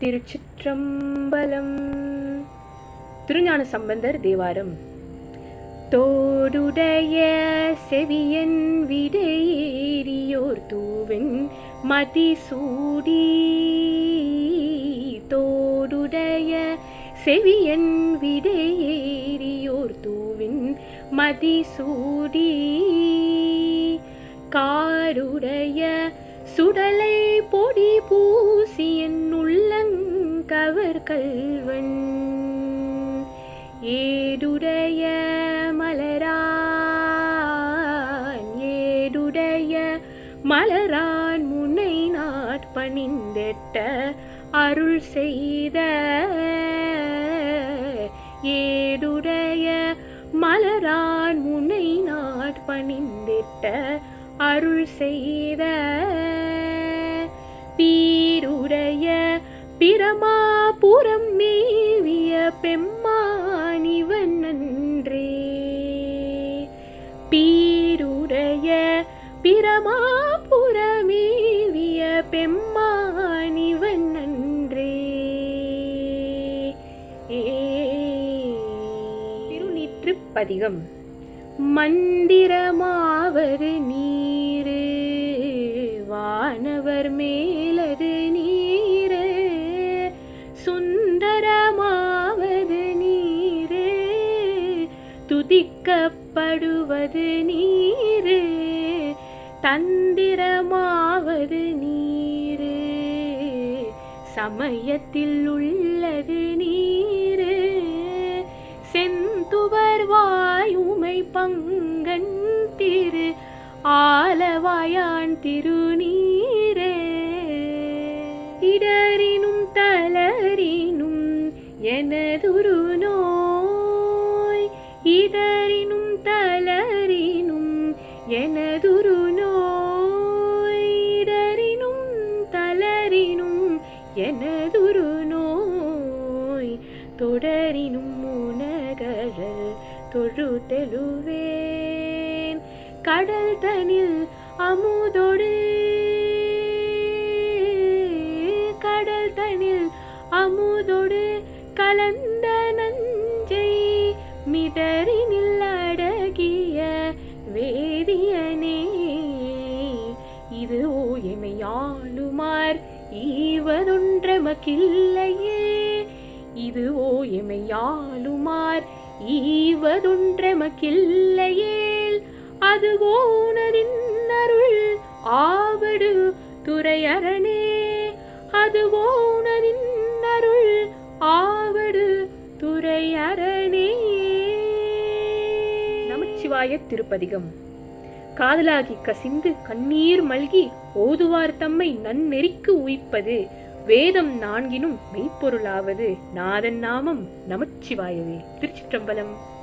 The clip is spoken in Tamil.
திருச்சிற்றம்பலம். திருஞான சம்பந்தர் தேவாரம். தோடுடைய செவியன் விடையேறியோர் தூவின் மதி சூடி தோடுடைய செவியன் விடையேறியோர் தூவின் மதி சூடி காருடைய சுடலை பொடி பூசியன் உள்ளங்கவர் கல்வன். ஏடுடைய மலரான் ஏடுடைய மலரான் முனை நாட்பணிந்தெட்ட அருள் செய்த. ஏடுடைய மலரான் முனை நாட்பணிந்திட்ட அருள் செய்த. பிரமாபுரம் மேவிய பெம்மானிவன் நன்றே பீருடைய பிரமாபுரமேவிய பெம்மானிவன் நன்றே திருநீற்றுப்பதிகம். மந்திரமாவது நீரு வானவர் மேலது துதிக்கப்படுவது நீரு தந்திரமாவது நீரு. சமயத்தில் உள்ளது நீரு செந்துவர் வாயுமை பங்கன் திரு ஆலவாயான் திருநீரே. இடரினும் தளரினும் எனதுரு நோ இடரினும் தளரினும் எனதுரு நோய் இடரினும் தளரினும் எனதுரு நோய் தொடரினும் முனகழல் தொழுதெழுவேன் கடல் தனில் அமுதொடு கடல் தனில் அமுதொடு கலந்த நஞ்சை மிடரினில் அடகிய வேதியனே இது ஓ எமையாளுமார் ஈவதொன்றமக்கில்லையே. இது ஓ எமையாளுமார் ஈவதொன்றமக்கில்லையேல் அது ஓனதின் அருள் ஆவடு துறையரணே அது ஓனதின் அருள் ஆ நமச்சிவாய திருப்பதிகம். காதலாகி கசிந்து கண்ணீர் மல்கி ஓதுவார் தம்மை நன்னெறிக்கு உயிப்பது வேதம் நான்கினும் மெய்ப்பொருளாவது. நாதன் நாமம் நமச்சிவாயவே. திருச்சிற்றம்பலம்.